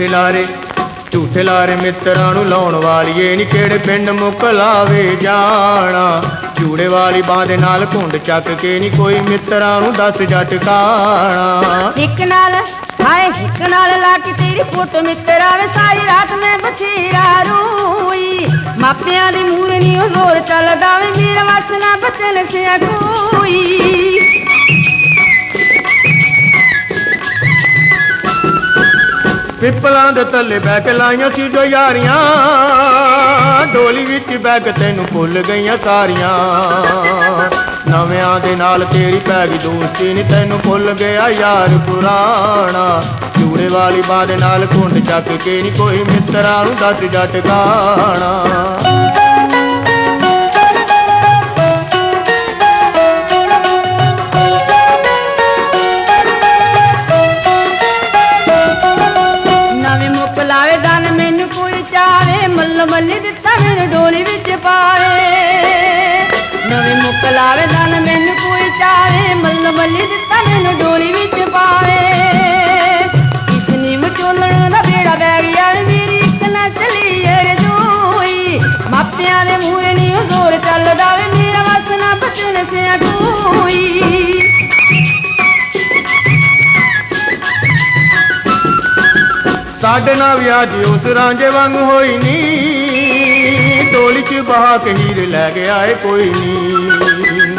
ਝੂਠੇ ਲਾਰੇ ਝੂਠੇ ਲਾਰੇ ਮਿੱਤਰਾਂ ਨੂੰ ਲਾਉਣ ਵਾਲੀਏ ਨੀ ਕਿਹੜੇ ਪਿੰਡ ਮੁੱਕ ਲਾਵੇ ਜਾਣਾ। ਜੂੜੇ ਵਾਲੀ ਬਾਹ ਦੇ ਨਾਲ ਘੁੰਡ ਚੱਕ ਕੇ ਨੀ ਕੋਈ ਮਿੱਤਰਾਂ ਨੂੰ ਦੱਸ ਜੱਟ ਕਾਣਾ। ਇੱਕ ਨਾਲ, ਹਾਏ, ਇੱਕ ਨਾਲ ਲਾ ਕੇ ਤੇਰੀ ਫੋਟੋ ਮਿੱਤਰਾ ਵੇ ਸਾਰੀ ਰਾਤ ਮੈਂ ਬਥੇਰਾ ਰੋਈ। ਮਾਪਿਆਂ ਦੀ ਮੂਰ ਨਹੀਂ ਉਹ ਜ਼ੋਰ ਚੱਲਦਾ ਵੇ, ਮੇਰਾ ਵਸਨਾ ਬਚਨ ਸਿਆ ਕੋਈ। ਪਿੱਪਲਾਂ ਦੇ ਥੱਲੇ ਬਹਿ ਕੇ ਲਾਈਆਂ ਸੀ ਜੋ ਯਾਰੀਆਂ। ਡੋਲੀ ਵਿੱਚ ਬਹਿ ਕੇ ਤੈਨੂੰ ਭੁੱਲ ਗਈਆਂ ਸਾਰੀਆਂ। ਨਵਿਆਂ ਦੇ ਨਾਲ ਤੇਰੀ ਪੈ ਗਈ ਦੋਸਤੀ ਨਹੀਂ ਤੈਨੂੰ ਭੁੱਲ ਗਿਆ ਯਾਰ ਪੁਰਾਣਾ। ਜੂੜੇ ਵਾਲੀ ਬਾਹ ਦੇ ਨਾਲ ਘੁੰਡ ਚੱਕ ਕੇ ਨਹੀਂ ਕੋਈ ਮਿੱਤਰਾਂ ਨੂੰ ਦੱਸ ਜੱਟ ਗਾਣਾ। ਚਾਵੇ ਮੱਲੀ ਦਿੱਤਾ ਮੈਨੂੰ ਡੋਲੀ ਵਿੱਚ ਪਾਏ। ਨਵੇਂ ਮੁੱਕ ਲਾਵੇ ਦਨ ਮੈਨੂੰ ਕੋਈ ਚਾਵੇ। ਮੱਲ ਮੱਲੀ ਦਿੱਤਾ ਮੈਨੂੰ ਡੋਲੀ ਵਿੱਚ ਪਾਏ। ਇਸ ਨਿਮ ਚੋਲਣ ਦਾ ਬੇੜਾ ਬੈ ਗਿਆ ਵੇ ਮੇਰੀ ਇੱਕ ਨਾ ਚਲੀ ਏੜ ਜੋਈ ਮਾਪਿਆਂ ਦੇ ਮੂਹਰੇ ਨਹੀਂ ਉਹ ਜ਼ੋਰ ਚੱਲਦਾ ਵੇ ਮੇਰਾ ਵਸਨਾ ਬਚਣ ਸਿਆ ਕੋਈ ਸਾਡੇ ਨਾਲ ਵਿਆਹ ਜੀ ਉਸ ਰਾਂਝੇ ਵਾਂਗ ਹੋਈ ਨੀ। ਬਹਾ ਕੇ ਹੀਰ ਲੈ ਗਿਆ ਏ ਕੋਈ ਨੀ।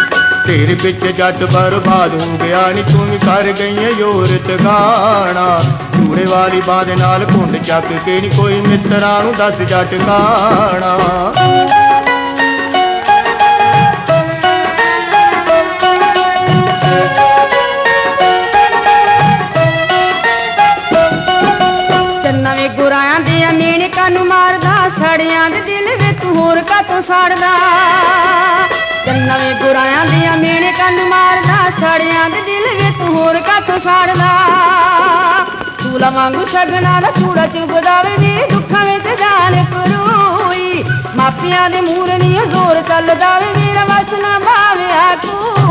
ਤੇਰੇ ਵਿੱਚ ਜੱਟ ਬਰਬਾਦ ਹੋ ਗਿਆ ਨੀ, ਤੂੰ ਵੀ ਕਰ ਗਈ ਏ ਯੋਰਤ ਗਾਣਾ ਜੂੜੇ ਵਾਲੀ ਬਾਹ ਨਾਲ ਘੁੰਡ ਚੱਕ ਕੇ ਨੀ, ਕੋਈ ਮਿੱਤਰਾਂ ਨੂੰ ਦੱਸ ਜੱਟ ਗਾਣਾ ਚੰਨਾ ਵੇ ਦੇ ਮੇਣੇ ਕਾਨੂੰ ਮਾਰਦਾ, ਸੜਿਆਂ ਦੇ ਦਿਲ ਵੇ ਤੂੰ ਹੋਰ ਕਾਤੋਂ ਸਾੜਦਾ? ਚੰਨਾ ਗੁਰਾਇਆਂ ਦੇ ਮੇਣੇ ਕਾਨੂੰ ਮਾਰਦਾ, ਸੜਿਆਂ ਦੇ ਦਿਲ ਵੇ ਤੂੰ ਹੋਰ ਕਾਤੋਂ ਸਾੜਦਾ? ਤੂਲਾ ਵਾਂਗੂ ਸ਼ਗਨਾ ਦਾ ਚੂੜਾ ਚੁਬਦਾ ਵੇ ਮੇਰੇ ਦੁੱਖਾਂ ਵਿੱਚ ਜਾਨ ਕਰੋਈ ਮਾਪਿਆਂ ਦੇ ਮੂਰਨੀਆਂ ਜ਼ੋਰ ਚੱਲਦਾ ਵੇ, ਮੇਰਾ ਵਸਨਾ ਭਾਵਿਆ ਕੋਈ